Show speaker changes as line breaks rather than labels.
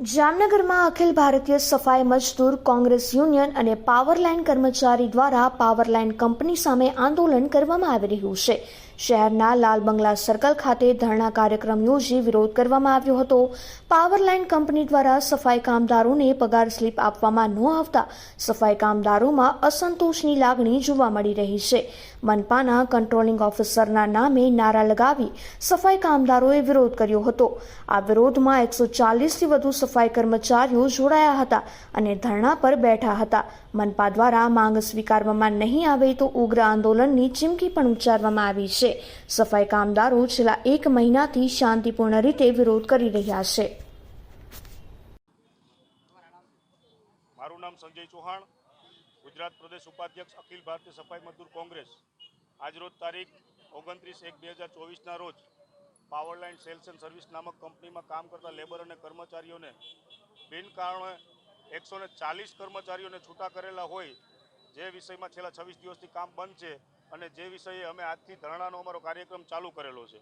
જામનગરમાં Akhil Bharatiya Safai Mazdoor Congress union અને power line કર્મચારી દ્વારા પાવરલાઇન કંપની સામે આંદોલન કરવામાં આવી રહ્યું છે. શહેરના લાલ બંગલા સર્કલ ખાતે ધરણા કાર્યક્રમ યોજી વિરોધ કરવામાં આવ્યો હતો. પાવરલાઇન કંપની દ્વારા સફાઈ કામદારોને પગાર સ્લીપ આપવામાં ન આવતા સફાઈ કામદારોમાં અસંતોષની લાગણી જોવા મળી રહી છે. મનપાના કંટ્રોલિંગ ઓફિસરના નામે નારા લગાવી સફાઈ કામદારોએ વિરોધ કર્યો હતો. આ વિરોધમાં એકસો ચાલીસથી વધુ સફાઈ કર્મચારીઓ જોડાયા હતા અને ધરણા પર બેઠા હતા. મનપા દ્વારા માંગ સ્વીકારવામાં નહીં આવે તો ઉગ્ર આંદોલનની ચીમકી પણ ઉચ્ચારવામાં આવી છે. સફાઈ કામદારો છેલ્લા એક મહિનાથી શાંતિપૂર્ણ રીતે વિરોધ કરી રહ્યા છે.
મારું નામ સંજય ચૌહાણ, ગુજરાત પ્રદેશ ઉપાધ્યક્ષ અખિલ ભારતીય સફાઈ મજદૂર કોંગ્રેસ. આજરોજ તારીખ ઓગણત્રીસ એક બે હજાર ચોવીસના રોજ પાવરલાઇન સેલ્સ એન્ડ સર્વિસ નામક કંપનીમાં કામ કરતા લેબર અને કર્મચારીઓને બિન કારણે એકસો ચાલીસ કર્મચારીઓને છૂટા કરેલા હોય, જે વિષયમાં છેલ્લા છવ્વીસ દિવસથી કામ બંધ છે અને જે વિષયે અમે આજથી ધરણાનો અમારો કાર્યક્રમ ચાલુ કરેલો છે.